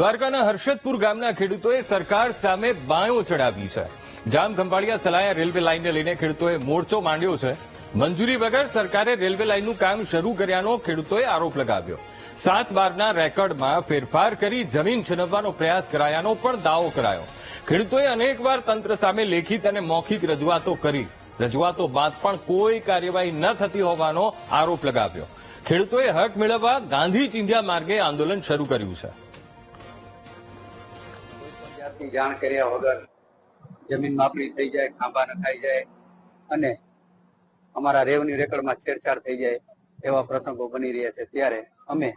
દ્વારકાના હર્ષદપુર ગામના ખેડૂતોએ સરકાર સામે બાયો ચડાવી છે. જામ ખંભાળિયા સલાયા રેલવે લાઇનને લઈને ખેડૂતોએ મોરચો માંડ્યો છે. મંજૂરી વગર સરકારે રેલવે લાઇનનું કામ શરૂ કર્યાનો ખેડૂતોએ આરોપ લગાવ્યો. સાત બારના રેકર્ડમાં ફેરફાર કરી જમીન છીનવવાનો પ્રયાસ કરાયાનો પણ દાવો કરાયો. ખેડૂતોએ અનેકવાર તંત્ર સામે લેખિત અને મૌખિક રજૂઆતો કરી. રજૂઆતો બાદ પણ કોઈ કાર્યવાહી ન થતી હોવાનો આરોપ લગાવ્યો. ખેડૂતોએ હક મેળવવા ગાંધી ચિંધ્યા માર્ગે આંદોલન શરૂ કર્યું છે. જાતની જાણ કર્યા વગર જમીન માપણી થઈ જાય, ખાંભા નખાઈ જાય અને અમારા રેવન્યુ રેકર્ડમાં છેડછાડ થઈ જાય એવા પ્રસંગો બની રહ્યા છે. ત્યારે અમે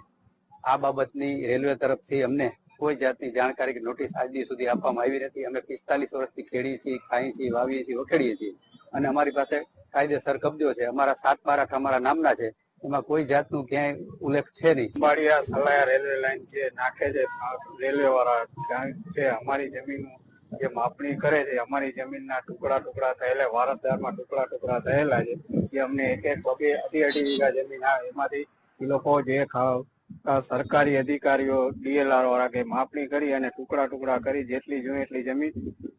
આ બાબતની રેલવે તરફથી અમને કોઈ જાતની જાણકારી કે નોટિસ આજ દી સુધી આપવામાં આવી નથી. અમે પિસ્તાલીસ વર્ષથી ખેડીએ છીએ, ખાઈએ છીએ, વાવીએ છીએ, વખેડીએ છીએ અને અમારી પાસે કાયદેસર કબજો છે. અમારા સાત બારા અમારા નામના છે. એમાં કોઈ જાતનું ક્યાંય ઉલ્લેખ છે નહીં. અંબાડિયા સલાયા રેલવે લાઈન જે નાખે છે રેલવે વાળા જે અમારી જમીન જે માપણી કરે છે, અમારી જમીનના ટુકડા ટુકડા થયેલા, વારસદારમાં ટુકડા ટુકડા થયેલા છે, એ અમને એક એક પગે અઢી અઢી વીઘા જમીન આવે એમાંથી એ લોકો જે સરકારી અધિકારીઓ ડીએલઆર વાળા કે માપણી કરી અને ટુકડા ટુકડા કરી જેટલી જોઈએ એટલી જમીન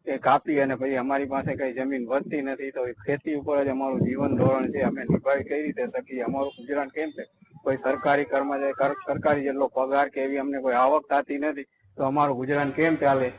એ કાપી અને પછી અમારી પાસે કઈ જમીન વધતી નથી તો ખેતી ઉપર જ અમારું જીવન ધોરણ છે. અમે નિભાવી કઈ રીતે શકીએ? અમારું ગુજરાન કેમ છે? કોઈ સરકારી કર્મચારી સરકારી જેટલો પગાર કે એવી અમને કોઈ આવક થતી નથી તો અમારું ગુજરાન કેમ ચાલે?